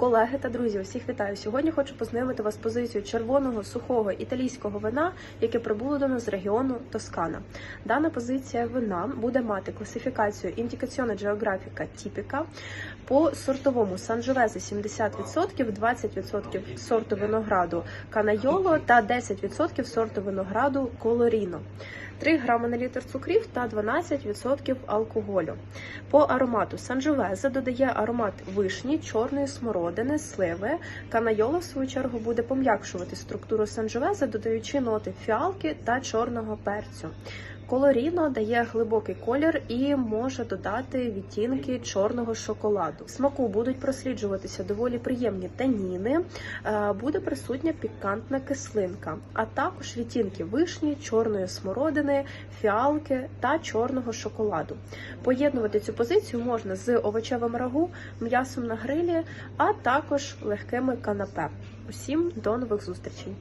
Колеги та друзі, усіх вітаю. Сьогодні хочу познайомити вас з позицією червоного сухого італійського вина, яке прибуло до нас з регіону Тоскана. Дана позиція вина буде мати класифікацію індикаціона географіка тіпіка по сортовому Санджовезе 70%, 20% сорту винограду Канайоло та 10% сорту винограду Колоріно. 3 грами на літр цукрів та 12% алкоголю. По аромату Санджовезе додає аромат вишні, чорної смородини, сливи. Канайола, в свою чергу, буде пом'якшувати структуру Санджовезе, додаючи ноти фіалки та чорного перцю. Колоріно дає глибокий колір і може додати відтінки чорного шоколаду. Смаку будуть просліджуватися доволі приємні таніни, е, буде присутня пікантна кислинка, а також відтінки вишні, чорної смородини, фіалки та чорного шоколаду. Поєднувати цю позицію можна з овочевим рагу, м'ясом на грилі, а також легкими канапе. Усім до нових зустрічей!